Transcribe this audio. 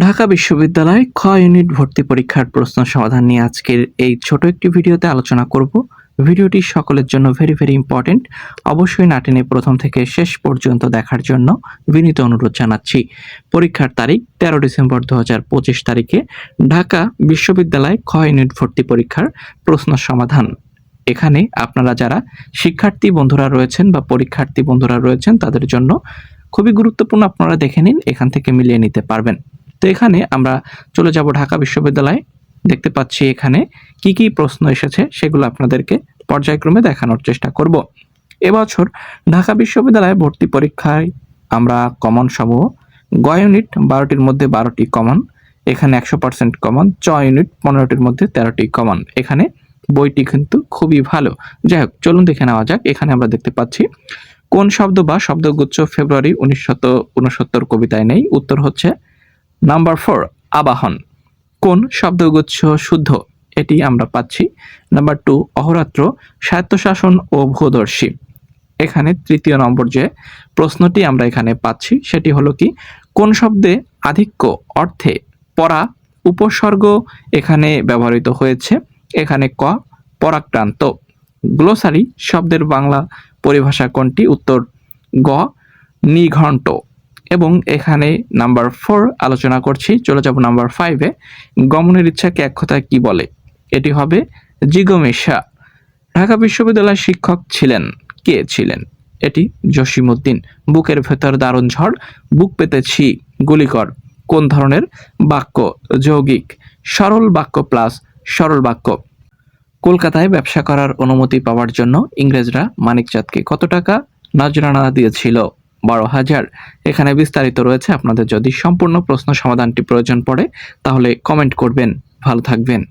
ঢাকা বিশ্ববিদ্যালয় খ ইউনিট ভর্তি পরীক্ষার প্রশ্ন সমাধান নিয়ে আজকের এই ছোট একটি ভিডিওতে আলোচনা করব। ভিডিওটি সকলের জন্য ভেরি ভেরি ইম্পর্টেন্ট অবশ্যই না টেনে প্রথম থেকে শেষ পর্যন্ত দেখার জন্য বিনীত অনুরোধ জানাচ্ছি। পরীক্ষার তারিখ তেরো ডিসেম্বর দু হাজার পঁচিশ তারিখে ঢাকা বিশ্ববিদ্যালয় খ ইউনিট ভর্তি পরীক্ষার প্রশ্ন সমাধান। এখানে আপনারা যারা শিক্ষার্থী বন্ধুরা রয়েছেন বা পরীক্ষার্থী বন্ধুরা রয়েছেন তাদের জন্য খুবই গুরুত্বপূর্ণ আপনারা দেখে নিন, এখান থেকে মিলিয়ে নিতে পারবেন। তো এখানে আমরা চলে যাব ঢাকা বিশ্ববিদ্যালয়। দেখতে পাচ্ছি এখানে কি কি প্রশ্ন এসেছে সেগুলো আপনাদেরকে পর্যায়ক্রমে দেখানোর চেষ্টা করব। এবছর ঢাকা বিশ্ববিদ্যালয়ে ভর্তি পরীক্ষায় আমরা কমন সমূহ, গ ইউনিট বারোটির মধ্যে বারোটি কমন, এখানে একশো পার্সেন্ট কমন, চ ইউনিট পনেরোটির মধ্যে তেরোটি কমন। এখানে বইটি কিন্তু খুবই ভালো। যাই হোক, চলুন দেখে নেওয়া যাক। এখানে আমরা দেখতে পাচ্ছি, কোন শব্দ বা শব্দগুচ্ছ ফেব্রুয়ারি উনিশশত উনসত্তর কবিতায় নেই। উত্তর হচ্ছে নাম্বার ফোর আবাহন। কোন শব্দগুচ্ছ শুদ্ধ? এটি আমরা পাচ্ছি। নাম্বার টু অহরাত্র, স্বায়ত্তশাসন ও ভূদর্শী। এখানে তৃতীয় নম্বর যে প্রশ্নটি আমরা এখানে পাচ্ছি, সেটি হলো কি, কোন শব্দে আধিক্য অর্থে পরা উপসর্গ এখানে ব্যবহৃত হয়েছে? এখানে ক, পরাক্রান্ত। গ্লোসারি শব্দের বাংলা পরিভাষা কোনটি? উত্তর, গ, নিঘণ্ট। এবং এখানে নাম্বার ফোর আলোচনা করছি, চলে যাব নাম্বার ফাইভে গমনের ইচ্ছাকে এক কথায় কি বলে? এটি হবে জিগমেশা। ঢাকা বিশ্ববিদ্যালয়ের শিক্ষক ছিলেন। কে ছিলেন? এটি জসিমউদ্দিন। বুকের ভেতর দারুণ ঝড়, বুক পেতেছি, গুলিকর। কোন ধরনের? বাক্য, যৌগিক। সরল বাক্য প্লাস সরল বাক্য। কলকাতায় ব্যবসা করার অনুমতি পাওয়ার জন্য ইংরেজরা মানিকচাঁদকে কত টাকা? নজরানা দিয়েছিল। বারো হাজার। এখানে বিস্তারিত রয়েছে আপনাদের যদি সম্পূর্ণ প্রশ্ন সমাধানটি প্রয়োজন পড়ে, তাহলে কমেন্ট করবেন। ভালো থাকবেন।